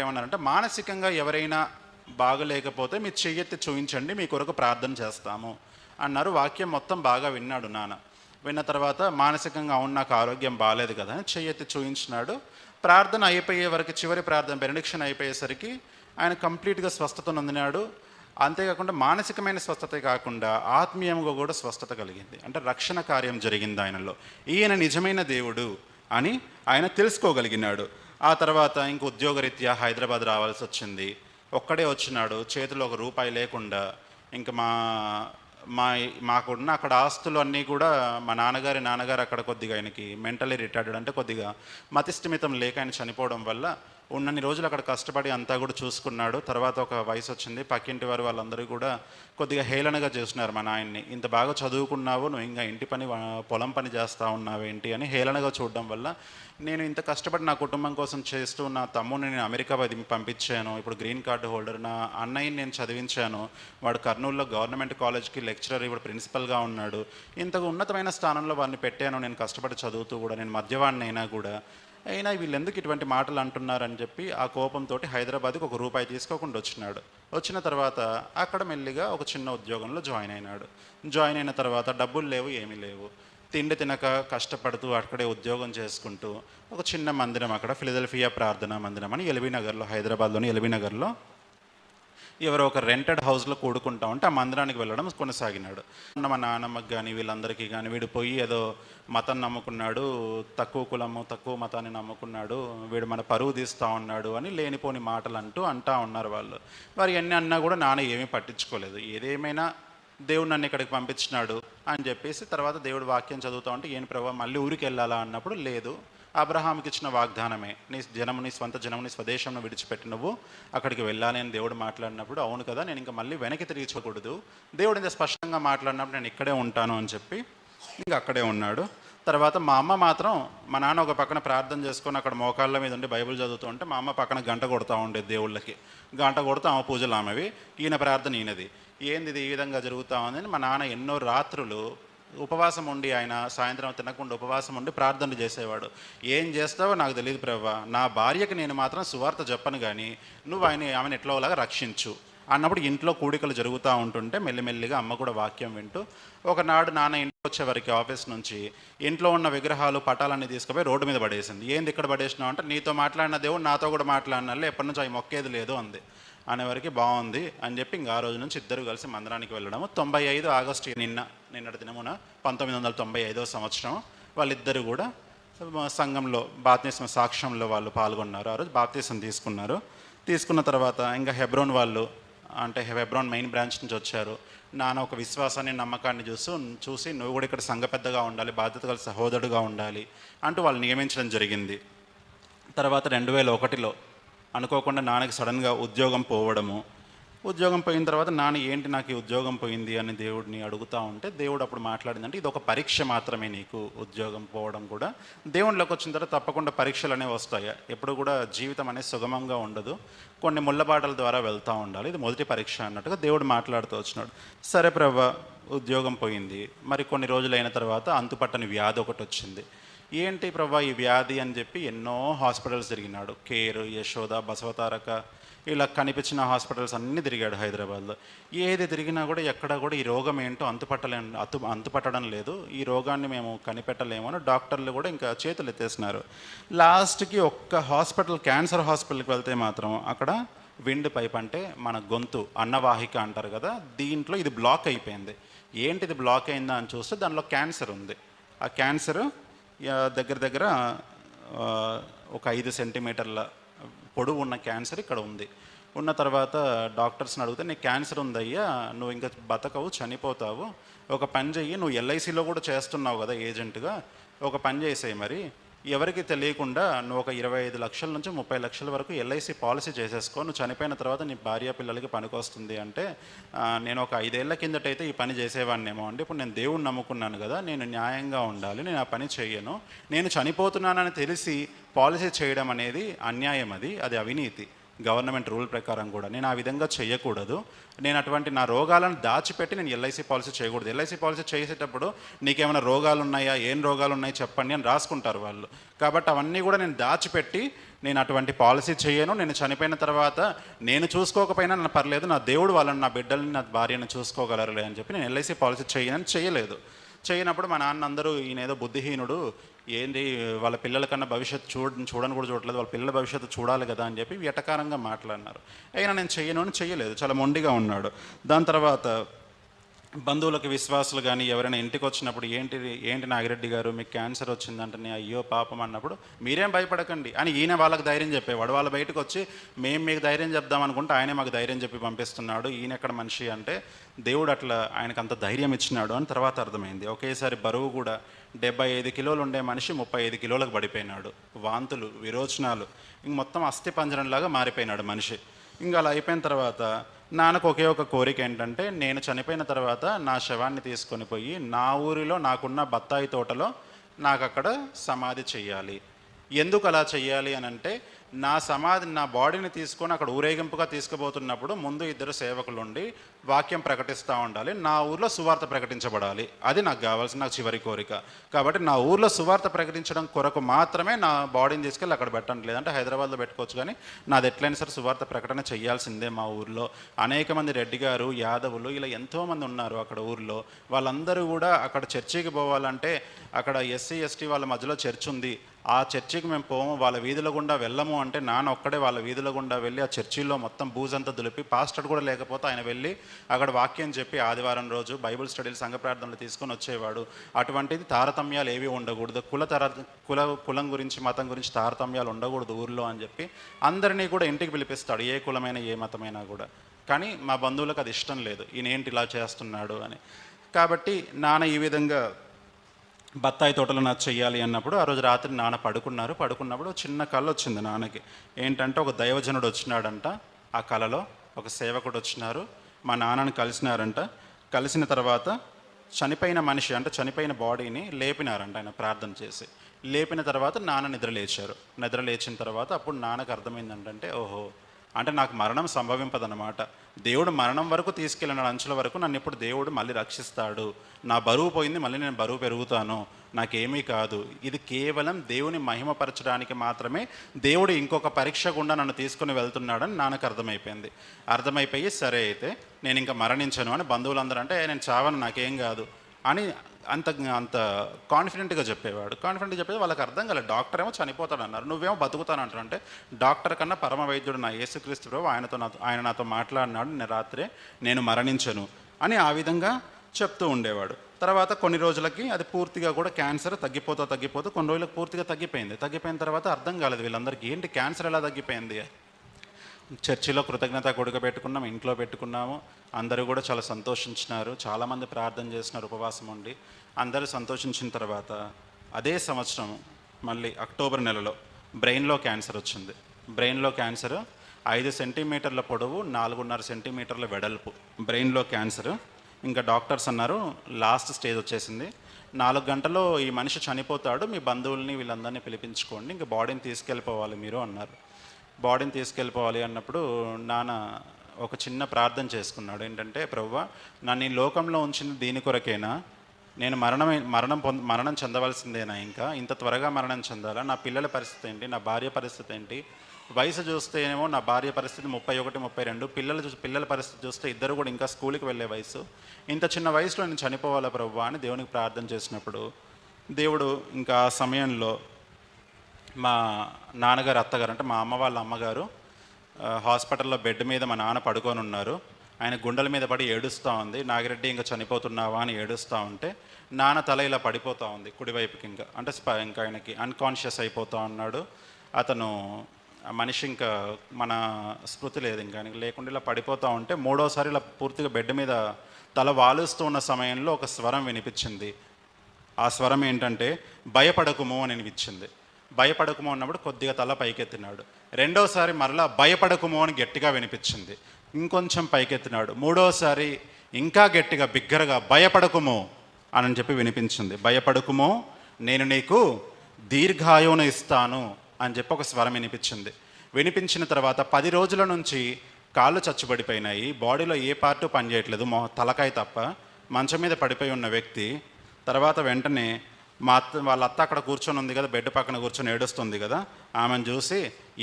ఏమన్నారంటే మానసికంగా ఎవరైనా బాగలేకపోతే మీ చెయ్యెత్తి చూపించండి మీ కొరకు ప్రార్థన చేస్తాము అన్నారు. వాక్యం మొత్తం బాగా విన్నాడు నాన్న. విన్న తర్వాత మానసికంగా అవును నాకు ఆరోగ్యం బాగాలేదు కదా అని చెయ్యెత్తి చూపించినాడు ప్రార్థన అయిపోయే వరకు చివరి ప్రార్థన బెనడిక్షన్ అయిపోయేసరికి ఆయన కంప్లీట్గా స్వస్థత నొందినాడు అంతేకాకుండా మానసికమైన స్వస్థత కాకుండా ఆత్మీయంగా కూడా స్వస్థత కలిగింది. అంటే రక్షణ కార్యం జరిగింది ఆయనలో. ఈయన నిజమైన దేవుడు అని ఆయన తెలుసుకోగలిగినాడు. ఆ తర్వాత ఇంక ఉద్యోగరీత్యా హైదరాబాద్ రావాల్సి వచ్చింది. ఒక్కడే వచ్చినాడు. చేతిలో ఒక రూపాయి లేకుండా ఇంకా మా మా మాకున్న అక్కడ ఆస్తులు అన్నీ కూడా మా నాన్నగారి నాన్నగారు అక్కడ కొద్దిగా ఆయనకి మెంటలీ రిటైర్డ్ అంటే కొద్దిగా మతిస్థిమితం లేక ఆయన చనిపోవడం వల్ల ఉన్నన్ని రోజులు అక్కడ కష్టపడి అంతా కూడా చూసుకున్నాడు. తర్వాత ఒక వయసు వచ్చింది. పక్కింటి వారు వాళ్ళందరూ కూడా కొద్దిగా హేళనగా చేస్తున్నారు మా నాయన్ని. ఇంత బాగా చదువుకున్నావు నువ్వు ఇంకా ఇంటి పని పొలం పని చేస్తూ ఉన్నావేంటి అని హేళనగా చూడడం వల్ల నేను ఇంత కష్టపడి నా కుటుంబం కోసం చేస్తూ నా తమ్ముడిని నేను అమెరికా పంపించాను. ఇప్పుడు గ్రీన్ కార్డు హోల్డర్ నా అన్నయ్యని నేను చదివించాను. వాడు కర్నూలులో గవర్నమెంట్ కాలేజ్కి లెక్చరర్ ఇప్పుడు ప్రిన్సిపల్గా ఉన్నాడు. ఇంతకు ఉన్నతమైన స్థానంలో వాడిని పెట్టాను. నేను కష్టపడి చదువుతూ కూడా నేను మధ్యవాడిని అయినా కూడా అయినా వీళ్ళు ఎందుకు ఇటువంటి మాటలు అంటున్నారని చెప్పి ఆ కోపంతో హైదరాబాద్కి ఒక రూపాయి తీసుకోకుండా వచ్చినాడు. వచ్చిన తర్వాత అక్కడ మెల్లిగా ఒక చిన్న ఉద్యోగంలో జాయిన్ అయినాడు. జాయిన్ అయిన తర్వాత డబ్బులు లేవు ఏమీ లేవు. తిండి తినక కష్టపడుతూ అక్కడే ఉద్యోగం చేసుకుంటూ ఒక చిన్న మందిరం అక్కడ ఫిలదెల్ఫియా ప్రార్థనా మందిరం అని ఎల్బీ నగర్లో హైదరాబాద్లోని ఎల్బీ నగర్లో ఎవరో ఒక రెంటెడ్ హౌస్లో కూడుకుంటా ఉంటే ఆ మందిరానికి వెళ్ళడం కొనసాగినాడు. మా నాన్నమ్మకి కానీ వీళ్ళందరికీ కానీ వీడు పోయి ఏదో మతం నమ్ముకున్నాడు తక్కువ కులము తక్కువ మతాన్ని నమ్ముకున్నాడు వీడు మన పరువు తీస్తూ ఉన్నాడు అని లేనిపోని మాటలు అంటూ అంటా ఉన్నారు వాళ్ళు. వారు ఎన్ని అన్నా కూడా నాన్న ఏమీ పట్టించుకోలేదు. ఏదేమైనా దేవుడు నన్ను ఇక్కడికి పంపించినాడు అని చెప్పేసి తర్వాత దేవుడు వాక్యం చదువుతా ఉంటే ఏం ప్రభావ మళ్ళీ ఊరికి వెళ్ళాలా అన్నప్పుడు లేదు. అబ్రహాంకి ఇచ్చిన వాగ్దానమే. నీ జనముని స్వంత జనముని స్వదేశంను విడిచిపెట్టి నువ్వు అక్కడికి వెళ్ళాలి అని దేవుడు మాట్లాడినప్పుడు అవును కదా నేను ఇంకా మళ్ళీ వెనక్కి తిరిగి చూడకూడదు దేవుడు ఇంత స్పష్టంగా మాట్లాడినప్పుడు నేను ఇక్కడే ఉంటాను అని చెప్పి ఇంకా అక్కడే ఉన్నాడు. తర్వాత మా అమ్మ మాత్రం మా నాన్న ఒక పక్కన ప్రార్థన చేసుకొని అక్కడ మోకాళ్ళ మీద ఉండి బైబిల్ చదువుతూ ఉంటే మా అమ్మ పక్కన గంట కొడతా ఉండేది దేవుళ్ళకి. గంట కొడుతూ ఆమె పూజలు ఆమెవి ఈయన ప్రార్థన ఈయనది. ఏంది ఇది ఈ విధంగా జరుగుతా ఉందని మా నాన్న ఎన్నో రాత్రులు ఉపవాసం ఉండి ఆయన సాయంత్రం తినకుండా ఉపవాసం ఉండి ప్రార్థన చేసేవాడు. ఏం చేస్తావో నాకు తెలియదు ప్రభా నా భార్యకి నేను మాత్రం సువార్త చెప్పను కానీ నువ్వు ఆయన ఆమెను ఎట్లోలాగా రక్షించు. అన్నప్పుడు ఇంట్లో కూడికలు జరుగుతూ ఉంటుంటే మెల్లిమెల్లిగా అమ్మ కూడా వాక్యం వింటూ ఒకనాడు నాన్న ఇంటికి వచ్చేవారికి ఆఫీస్ నుంచి ఇంట్లో ఉన్న విగ్రహాలు పటాలన్నీ తీసుకుపోయి రోడ్డు మీద పడేసింది. ఏంది ఇక్కడ పడేసినావు? అంటే నీతో మాట్లాడిన దేవుడు నాతో కూడా మాట్లాడినాలే ఎప్పటి నుంచి అవి మొక్కేది లేదు అంది. అనేవరకు బాగుంది అని చెప్పి ఇంకా ఆ రోజు నుంచి ఇద్దరు కలిసి మందిరానికి వెళ్ళడము. తొంభై ఐదు ఆగస్టు నిన్న నిన్నటి దినమున పంతొమ్మిది వందల తొంభై ఐదో సంవత్సరం వాళ్ళిద్దరు కూడా సంఘంలో బాప్తీసం సాక్ష్యంలో వాళ్ళు పాల్గొన్నారు. ఆ రోజు బాప్తీసం తీసుకున్నారు. తీసుకున్న తర్వాత ఇంకా హెబ్రోన్ వాళ్ళు అంటే హెబ్రోన్ మెయిన్ బ్రాంచ్ నుంచి వచ్చారు. నాన్న ఒక విశ్వాసాన్ని నమ్మకాన్ని చూస్తూ చూసి నువ్వు కూడా ఇక్కడ సంఘ పెద్దగా ఉండాలి బాధ్యత గల సహోదరుడుగా ఉండాలి అంటూ వాళ్ళు నియమించడం జరిగింది. తర్వాత రెండు వేల ఒకటిలో అనుకోకుండా నాన్నకి సడన్గా ఉద్యోగం పోవడము. ఉద్యోగం పోయిన తర్వాత నాన్న ఏంటి నాకు ఈ ఉద్యోగం పోయింది? అని దేవుడిని అడుగుతా ఉంటే దేవుడు అప్పుడు మాట్లాడిందంటే ఇది ఒక పరీక్ష మాత్రమే నీకు ఉద్యోగం పోవడం కూడా. దేవునిలోకి వచ్చిన తర్వాత తప్పకుండా పరీక్షలు అనేవి వస్తాయి. ఎప్పుడు కూడా జీవితం అనేది సుగమంగా ఉండదు. కొన్ని ముళ్ళబాటల ద్వారా వెళ్తూ ఉండాలి. ఇది మొదటి పరీక్ష అన్నట్టుగా దేవుడు మాట్లాడుతూ వచ్చినాడు. సరే ప్రభా ఉద్యోగం పోయింది. మరి కొన్ని రోజులైన తర్వాత అంతుపట్టని వ్యాధి ఒకటి వచ్చింది. ఏంటి ప్రభా ఈ వ్యాధి అని చెప్పి ఎన్నో హాస్పిటల్స్ తిరిగినాడు. కేర్ యశోద బసవతారక ఇలా కనిపించిన హాస్పిటల్స్ అన్నీ తిరిగాడు హైదరాబాద్లో. ఏది తిరిగినా కూడా ఎక్కడ కూడా ఈ రోగం ఏంటో అంతుపట్టలే అతు అంతుపట్టడం లేదు. ఈ రోగాన్ని మేము కనిపెట్టలేము అని డాక్టర్లు కూడా ఇంకా చేతులు ఎత్తేసినారు. లాస్ట్కి ఒక్క హాస్పిటల్ క్యాన్సర్ హాస్పిటల్కి వెళ్తే మాత్రం అక్కడ విండ్ పైప్ అంటే మన గొంతు అన్నవాహిక అంటారు కదా దీంట్లో ఇది బ్లాక్ అయిపోయింది. ఏంటి ఇది బ్లాక్ అయిందా అని చూస్తే దానిలో క్యాన్సర్ ఉంది. ఆ క్యాన్సర్ దగ్గర దగ్గర ఒక ఐదు సెంటీమీటర్ల పొడవు ఉన్న క్యాన్సర్ ఇక్కడ ఉంది. ఉన్న తర్వాత డాక్టర్స్ని అడిగితే నీకు క్యాన్సర్ ఉందయ్యా నువ్వు ఇంకా బతకవు చనిపోతావు. ఒక పని చెయ్యి నువ్వు ఎల్ఐసిలో కూడా చేస్తున్నావు కదా ఏజెంట్గా. ఒక పని చేసేయి మరి. ఎవరికి తెలియకుండా నువ్వు ఒక ఇరవై ఐదు లక్షల నుంచి ముప్పై లక్షల వరకు ఎల్ఐసి పాలసీ చేసేసుకో. నువ్వు చనిపోయిన తర్వాత నీ భార్య పిల్లలకి పనికొస్తుంది అంటే నేను ఒక ఐదేళ్ళ కిందటైతే ఈ పని చేసేవాడినేమో అండి. ఇప్పుడు నేను దేవుణ్ణి నమ్ముకున్నాను కదా నేను న్యాయంగా ఉండాలి నేను ఆ పని చేయను. నేను చనిపోతున్నానని తెలిసి పాలసీ చేయడం అనేది అన్యాయం అది అది అవినీతి. గవర్నమెంట్ రూల్ ప్రకారం కూడా నేను ఆ విధంగా చేయకూడదు. నేను అటువంటి నా రోగాలను దాచిపెట్టి నేను ఎల్ఐసి పాలసీ చేయకూడదు. ఎల్ఐసి పాలసీ చేసేటప్పుడు నీకేమైనా రోగాలు ఉన్నాయా ఏం రోగాలు ఉన్నాయి చెప్పండి అని రాసుకుంటారు వాళ్ళు. కాబట్టి అవన్నీ కూడా నేను దాచిపెట్టి నేను అటువంటి పాలసీ చేయను. నేను చనిపోయిన తర్వాత నేను చూసుకోకపోయినా నన్ను పర్లేదు నా దేవుడు వాళ్ళని నా బిడ్డల్ని నా భార్యను చూసుకోగలరులే అని చెప్పి నేను ఎల్ఐసి పాలసీ చేయనని చేయలేదు. చేయనప్పుడు మా నాన్న అందరూ ఈయన ఏదో బుద్ధిహీనుడు ఏంటి వాళ్ళ పిల్లల కన్నా భవిష్యత్తు చూడ చూడని కూడా చూడలేదు వాళ్ళ పిల్లల భవిష్యత్తు చూడాలి కదా అని చెప్పి వ్యటకారంగా మాట్లాడినారు. అయినా నేను చెయ్యను అని చెయ్యలేదు చాలా మొండిగా ఉన్నాడు. దాని తర్వాత బంధువులకు విశ్వాసులు కానీ ఎవరైనా ఇంటికి వచ్చినప్పుడు ఏంటి ఏంటి నాగిరెడ్డి గారు మీకు క్యాన్సర్ వచ్చిందంటనే అయ్యో పాపం అన్నప్పుడు మీరేం భయపడకండి అని ఈయన వాళ్ళకి ధైర్యం చెప్పేవాడు. వాళ్ళ బయటకు వచ్చి మేము మీకు ధైర్యం చెప్దాం అనుకుంటే ఆయనే మాకు ధైర్యం చెప్పి పంపిస్తున్నాడు. ఈయన ఎక్కడ మనిషి అంటే దేవుడు అట్లా ఆయనకు అంత ధైర్యం ఇచ్చినాడు అని తర్వాత అర్థమైంది. ఒకేసారి బరువు కూడా డెబ్బై ఐదు కిలోలు ఉండే మనిషి ముప్పై ఐదు కిలోలకు పడిపోయినాడు. వాంతులు విరోచనాలు ఇంక మొత్తం అస్థి పంజరంలాగా మారిపోయినాడు మనిషి. ఇంకా అలా అయిపోయిన తర్వాత నాన్నకు ఒకే ఒక కోరిక ఏంటంటే నేను చనిపోయిన తర్వాత నా శవాన్ని తీసుకొని పోయి నా ఊరిలో నాకున్న బత్తాయి తోటలో నాకు అక్కడ సమాధి చెయ్యాలి. ఎందుకు అలా చెయ్యాలి అని అంటే నా సమాధి నా బాడీని తీసుకొని అక్కడ ఊరేగింపుగా తీసుకుపోతున్నప్పుడు ముందు ఇద్దరు సేవకులు ఉండి వాక్యం ప్రకటిస్తూ ఉండాలి. నా ఊర్లో సువార్త ప్రకటించబడాలి. అది నాకు కావాల్సిన నాకు చివరి కోరిక. కాబట్టి నా ఊర్లో సువార్త ప్రకటించడం కొరకు మాత్రమే నా బాడీని తీసుకెళ్ళి అక్కడ పెట్టండి. లేదంటే హైదరాబాద్లో పెట్టుకోవచ్చు కానీ నాది ఎట్లయినా సరే సువార్త ప్రకటన చేయాల్సిందే మా ఊర్లో. అనేక మంది రెడ్డి గారు యాదవులు ఇలా ఎంతోమంది ఉన్నారు అక్కడ ఊర్లో. వాళ్ళందరూ కూడా అక్కడ చర్చికి పోవాలంటే అక్కడ ఎస్సీ ఎస్టీ వాళ్ళ మధ్యలో చర్చ్ ఉంది ఆ చర్చికి మేము పోము వాళ్ళ వీధుల గుండా వెళ్ళము అంటే నాన్న ఒక్కడే వాళ్ళ వీధుల గుండా వెళ్ళి ఆ చర్చిలో మొత్తం బూజంతా దులిపి పాస్టర్ కూడా లేకపోతే ఆయన వెళ్ళి అక్కడ వాక్యం చెప్పి ఆదివారం రోజు బైబిల్ స్టడీలు సంఘ ప్రార్థనలు తీసుకొని వచ్చేవాడు. అటువంటిది తారతమ్యాలు ఏవి ఉండకూడదు. కుల తర కుల కులం గురించి మతం గురించి తారతమ్యాలు ఉండకూడదు ఊర్లో అని చెప్పి అందరినీ కూడా ఇంటికి పిలిపిస్తాడు ఏ కులమైన ఏ మతమైనా కూడా. కానీ మా బంధువులకు అది ఇష్టం లేదు. ఈయన ఏంటి ఇలా చేస్తున్నాడు అని. కాబట్టి నాన్న ఈ విధంగా బత్తాయి తోటలు నాకు చెయ్యాలి అన్నప్పుడు ఆ రోజు రాత్రి నాన్న పడుకున్నారు. పడుకున్నప్పుడు చిన్న కళ వచ్చింది నాన్నకి. ఏంటంటే ఒక దైవజనుడు వచ్చినాడంట ఆ కళలో. ఒక సేవకుడు వచ్చినారు. మా నాన్నని కలిసినారంట. కలిసిన తర్వాత చనిపోయిన మనిషి అంటే చనిపోయిన బాడీని లేపినారంట ఆయన ప్రార్థన చేసి. లేపిన తర్వాత నాన్న నిద్ర లేచారు నిద్ర లేచిన తర్వాత అప్పుడు నాన్నకు అర్థమైందంటే ఓహో అంటే నాకు మరణం సంభవింపదన్నమాట. దేవుడు మరణం వరకు తీసుకెళ్ళిన అంచుల వరకు నన్ను ఇప్పుడు దేవుడు మళ్ళీ రక్షిస్తాడు. నా బరువు పోయింది మళ్ళీ నేను బరువు పెరుగుతాను. నాకేమీ కాదు. ఇది కేవలం దేవుని మహిమపరచడానికి మాత్రమే దేవుడు ఇంకొక పరీక్ష గుండా నన్ను తీసుకుని వెళ్తున్నాడని నాన్నకు అర్థమైపోయింది. అర్థమైపోయి సరే అయితే నేను ఇంకా మరణించను అని బంధువులందరూ అంటే నేను చావను నాకేం కాదు అని అంత అంత కాన్ఫిడెంట్గా చెప్పేవాడు. కాన్ఫిడెంట్గా చెప్పేది వాళ్ళకి అర్థం కాలేదు. డాక్టర్ ఏమో చనిపోతాడు అన్నారు. నువ్వేమో బతుకుతాను అంటే డాక్టర్ కన్నా పరమ వైద్యుడు నా యేసుక్రీస్తు ప్రభు ఆయనతో నాతో ఆయన నాతో మాట్లాడినాడు నేను రాత్రే నేను మరణించను అని ఆ విధంగా చెప్తూ ఉండేవాడు. తర్వాత కొన్ని రోజులకి అది పూర్తిగా కూడా క్యాన్సర్ తగ్గిపోతా తగ్గిపోతూ కొన్ని రోజులకు పూర్తిగా తగ్గిపోయింది. తగ్గిపోయిన తర్వాత అర్థం కాలేదు వీళ్ళందరికీ ఏంటి క్యాన్సర్ ఎలా తగ్గిపోయింది? చర్చిలో కృతజ్ఞత కొడుక పెట్టుకున్నాం ఇంట్లో పెట్టుకున్నాము. అందరూ కూడా చాలా సంతోషించినారు. చాలామంది ప్రార్థన చేసినారు ఉపవాసం ఉండి. అందరూ సంతోషించిన తర్వాత అదే సంవత్సరం మళ్ళీ అక్టోబర్ నెలలో బ్రెయిన్లో క్యాన్సర్ వచ్చింది. బ్రెయిన్లో క్యాన్సర్ ఐదు సెంటీమీటర్ల పొడవు నాలుగున్నర సెంటీమీటర్ల వెడల్పు. బ్రెయిన్లో క్యాన్సర్. ఇంకా డాక్టర్స్ అన్నారు లాస్ట్ స్టేజ్ వచ్చేసింది. నాలుగు గంటల్లో ఈ మనిషి చనిపోతాడు మీ బంధువుల్ని వీళ్ళందరినీ పిలిపించుకోండి ఇంకా బాడీని తీసుకెళ్ళిపోవాలి మీరు అన్నారు. బాడీని తీసుకెళ్ళిపోవాలి అన్నప్పుడు నాన్న ఒక చిన్న ప్రార్థన చేసుకున్నాడు. ఏంటంటే ప్రవ్వ నన్ను ఈ లోకంలో ఉంచింది దీని కొరకేనా? నేను మరణం మరణం పొంద మరణం చెందవలసిందేనా ఇంకా? ఇంత త్వరగా మరణం చెందాలా? నా పిల్లల పరిస్థితి ఏంటి? నా భార్య పరిస్థితి ఏంటి? వయసు చూస్తేనేమో నా భార్య పరిస్థితి ముప్పై ఒకటి ముప్పై రెండు. పిల్లలు పిల్లల పరిస్థితి చూస్తే ఇద్దరు కూడా ఇంకా స్కూల్కి వెళ్ళే వయసు. ఇంత చిన్న వయసులో నేను చనిపోవాలా ప్రవ్వా? అని దేవునికి ప్రార్థన చేసినప్పుడు దేవుడు ఇంకా ఆ సమయంలో మా నాన్నగారు అత్తగారు అంటే మా అమ్మ వాళ్ళ అమ్మగారు హాస్పిటల్లో బెడ్ మీద మా నాన్న పడుకొని ఉన్నారు. ఆయన గుండెల మీద పడి ఏడుస్తూ ఉంది. నాగిరెడ్డి ఇంకా చనిపోతున్నావా? అని ఏడుస్తూ ఉంటే నాన్న తల ఇలా పడిపోతూ ఉంది కుడివైపుకి ఇంకా. అంటే స్ప- ఇంకా ఆయనకి అన్కాన్షియస్ అయిపోతూ ఉన్నాడు. అతను మనిషి ఇంకా మన స్మృతి లేదు ఇంకా. ఆయనకి లేకుండా ఇలా పడిపోతూ ఉంటే మూడోసారి ఇలా పూర్తిగా బెడ్ మీద తల వాలుస్తూ ఉన్న సమయంలో ఒక స్వరం వినిపించింది. ఆ స్వరం ఏంటంటే భయపడకుము అని వినిపించింది. భయపడకుమో అన్నప్పుడు కొద్దిగా తల పైకెత్తినాడు. రెండోసారి మరలా భయపడకుమో అని గట్టిగా వినిపించింది. ఇంకొంచెం పైకెత్తినాడు. మూడోసారి ఇంకా గట్టిగా బిగ్గరగా భయపడకుమో అని చెప్పి వినిపించింది. భయపడకుమో నేను నీకు దీర్ఘాయువును ఇస్తాను అని చెప్పి ఒక స్వరం వినిపించింది. వినిపించిన తర్వాత పది రోజుల నుంచి కాళ్ళు చచ్చుబడిపోయినాయి. బాడీలో ఏ పార్టు పనిచేయట్లేదు. మొ తలకాయ తప్ప మంచం మీద పడిపోయి ఉన్న వ్యక్తి తర్వాత వెంటనే మా అత్త వాళ్ళ అత్త అక్కడ కూర్చొని ఉంది కదా బెడ్ పక్కన కూర్చొని ఏడుస్తుంది కదా ఆమెను చూసి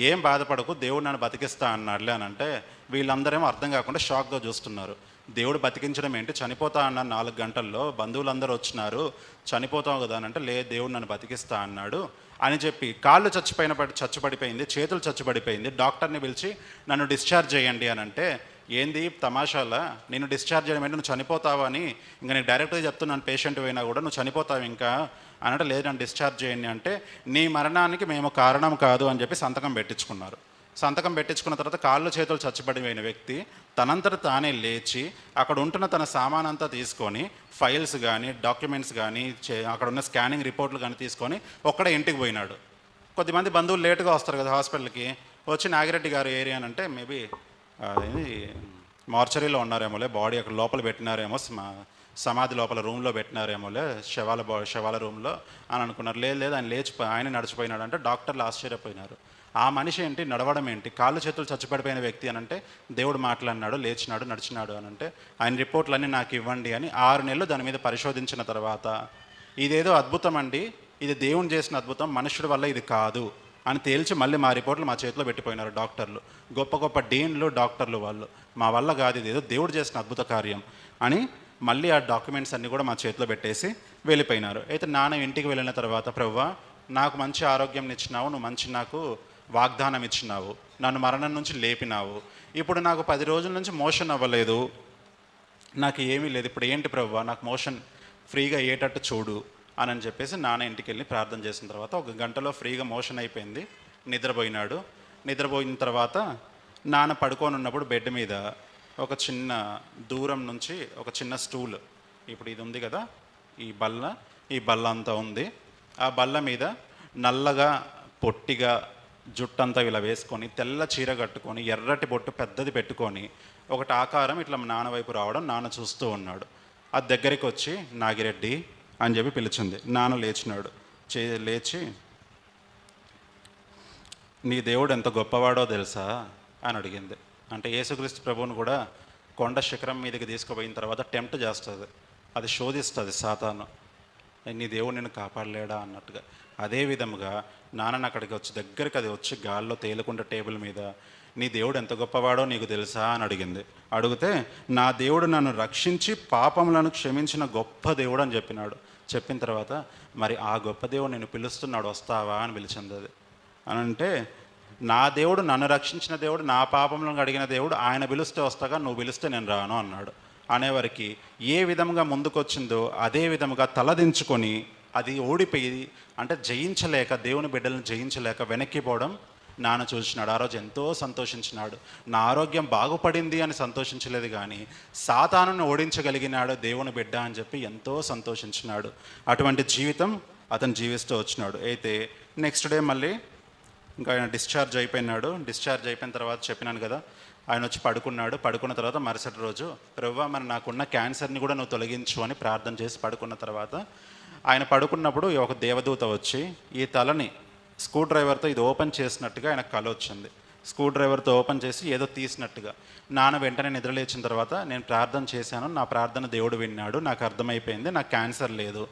ఏం బాధపడకు దేవుడు నన్ను బతికిస్తా అన్నాడులే అని అంటే వీళ్ళందరేమో అర్థం కాకుండా షాక్గా చూస్తున్నారు. దేవుడు బతికించడం ఏంటి? చనిపోతా అన్నాడు నాలుగు గంటల్లో బంధువులందరూ వచ్చినారు చనిపోతావు కదా అని అంటే లే దేవుడు నన్ను బతికిస్తా అన్నాడు అని చెప్పి కాళ్ళు చచ్చిపోయిన పడి చచ్చుపడిపోయింది చేతులు చచ్చుపడిపోయింది డాక్టర్ని పిలిచి నన్ను డిశ్చార్జ్ చేయండి అని అంటే ఏంది తమాషాలా? నేను డిశ్చార్జ్ చేయడం ఏంటి? నువ్వు చనిపోతావు అని ఇంకా నేను డైరెక్ట్గా చెప్తున్నాను పేషెంట్ పోయినా కూడా నువ్వు చనిపోతావు ఇంకా అని లేదు నన్ను డిశ్చార్జ్ చేయండి అంటే నీ మరణానికి మేము కారణం కాదు అని చెప్పి సంతకం పెట్టించుకున్నారు. సంతకం పెట్టించుకున్న తర్వాత కాళ్ళు చేతులు చచ్చిపడిపోయిన వ్యక్తి తనంతట తానే లేచి అక్కడ ఉంటున్న తన సామానంతా తీసుకొని ఫైల్స్ కానీ డాక్యుమెంట్స్ కానీ చే- అక్కడ ఉన్న స్కానింగ్ రిపోర్ట్లు కానీ తీసుకొని ఒక్కడే ఇంటికి పోయినాడు. కొద్దిమంది బంధువులు లేటుగా వస్తారు కదా హాస్పిటల్కి. వచ్చి నాగిరెడ్డి గారు ఏరియా అని అంటే మేబీ అది మార్చరీలో ఉన్నారేమోలే బాడీ అక్కడ లోపల పెట్టినారేమో సమాధి లోపల రూమ్లో పెట్టినారేమోలే శవాల బా శవాల రూమ్లో అని అనుకున్నారు. లేదు లేదు ఆయన లేచిపోయి ఆయన నడిచిపోయినాడు అంటే డాక్టర్లు ఆశ్చర్యపోయినారు. ఆ మనిషి ఏంటి నడవడం ఏంటి? కాళ్ళు చేతులు చచ్చిపడిపోయిన వ్యక్తి అని అంటే దేవుడు మాట్లాడినాడు లేచినాడు నడిచినాడు అని అంటే ఆయన రిపోర్ట్లన్నీ నాకు ఇవ్వండి అని ఆరు నెలలు దాని మీద పరిశోధించిన తర్వాత ఇదేదో అద్భుతం అండి ఇది దేవుని చేసిన అద్భుతం మనుషుడి వల్ల ఇది కాదు అని తేల్చి మళ్ళీ మా రిపోర్ట్లు మా చేతిలో పెట్టిపోయినారు డాక్టర్లు. గొప్ప గొప్ప డీన్లు డాక్టర్లు వాళ్ళు. మా వల్ల కాదు ఇది ఏదో దేవుడు చేసిన అద్భుత కార్యం అని మళ్ళీ ఆ డాక్యుమెంట్స్ అన్నీ కూడా మా చేతిలో పెట్టేసి వెళ్ళిపోయినారు. అయితే నాన్న ఇంటికి వెళ్ళిన తర్వాత ప్రవ్వ నాకు మంచి ఆరోగ్యం ఇచ్చినావు నువ్వు మంచి నాకు వాగ్దానం ఇచ్చినావు నన్ను మరణం నుంచి లేపినావు. ఇప్పుడు నాకు పది రోజుల నుంచి మోషన్ అవ్వలేదు. నాకు ఏమీ లేదు. ఇప్పుడు ఏంటి ప్రవ్వ నాకు మోషన్ ఫ్రీగా అయ్యేటట్టు చూడు అని అని చెప్పేసి నాన్న ఇంటికి వెళ్ళి ప్రార్థన చేసిన తర్వాత ఒక గంటలో ఫ్రీగా మోషన్ అయిపోయింది. నిద్రపోయినాడు. నిద్రపోయిన తర్వాత నాన్న పడుకొని ఉన్నప్పుడు బెడ్ మీద ఒక చిన్న దూరం నుంచి ఒక చిన్న స్టూల్. ఇప్పుడు ఇది ఉంది కదా ఈ బల్ల ఈ బల్ల అంతా ఉంది. ఆ బల్ల మీద నల్లగా పొట్టిగా జుట్టంతా ఇలా వేసుకొని తెల్ల చీర కట్టుకొని ఎర్రటి బొట్టు పెద్దది పెట్టుకొని ఒకటి ఆకారం ఇట్లా నాన్న వైపు రావడం నాన్న చూస్తూ ఉన్నాడు. అది దగ్గరికి వచ్చి నాగిరెడ్డి అని చెప్పి పిలిచింది. నాన్న లేచినాడు. చే లేచి నీ దేవుడు ఎంత గొప్పవాడో తెలుసా? అని అడిగింది. అంటే యేసుక్రీస్తు ప్రభువును కూడా కొండ శిఖరం మీదకి తీసుకుపోయిన తర్వాత టెంప్ట్ చేస్తుంది. అది శోధిస్తుంది సాతాను. నీ దేవుడు నేను కాపాడలేడా? అన్నట్టుగా. అదే విధముగా నాన్న అక్కడికి వచ్చి దగ్గరికి అది వచ్చి గాల్లో తేలుకుంటే టేబుల్ మీద నీ దేవుడు ఎంత గొప్పవాడో నీకు తెలుసా? అని అడిగింది. అడిగితే నా దేవుడు నన్ను రక్షించి పాపములను క్షమించిన గొప్ప దేవుడు అని చెప్పినాడు. చెప్పిన తర్వాత మరి ఆ గొప్ప దేవుడు నేను పిలుస్తున్నాడు వస్తావా? అని పిలిచింది అది. అని అంటే నా దేవుడు నన్ను రక్షించిన దేవుడు నా పాపంలో అడిగిన దేవుడు ఆయన పిలిస్తే వస్తాగా నువ్వు పిలిస్తే నేను రాను అన్నాడు. అనేవారికి ఏ విధంగా ముందుకొచ్చిందో అదే విధముగా తలదించుకొని అది ఓడిపోయి అంటే జయించలేక దేవుని బిడ్డలను జయించలేక వెనక్కిపోవడం నాన్న చూసినాడు. ఆ రోజు ఎంతో సంతోషించినాడు. నా ఆరోగ్యం బాగుపడింది అని సంతోషించలేదు కానీ సాతానుని ఓడించగలిగినాడు దేవుని బిడ్డ అని చెప్పి ఎంతో సంతోషించినాడు. అటువంటి జీవితం అతను జీవిస్తూ వచ్చినాడు. అయితే నెక్స్ట్ డే మళ్ళీ ఇంకా ఆయన డిశ్చార్జ్ అయిపోయినాడు. డిశ్చార్జ్ అయిపోయిన తర్వాత చెప్పినాను కదా ఆయన వచ్చి పడుకున్నాడు. పడుకున్న తర్వాత మరుసటి రోజు ప్రవ్వ మరి నాకున్న క్యాన్సర్ని కూడా నువ్వు తొలగించు అని ప్రార్థన చేసి పడుకున్న తర్వాత ఆయన పడుకున్నప్పుడు ఒక దేవదూత వచ్చి ఈ తలని స్క్రూ డ్రైవర్తో ఇది ఓపెన్ చేసినట్టుగా ఆయన కల వచ్చింది. స్క్రూ డ్రైవర్తో ఓపెన్ చేసి ఏదో తీసినట్టుగా. నాన్న వెంటనే నిద్రలేచిన తర్వాత నేను ప్రార్థన చేశాను. నా ప్రార్థన దేవుడు విన్నాడు. నాకు అర్థమైపోయింది. నాకు క్యాన్సర్ లేదు.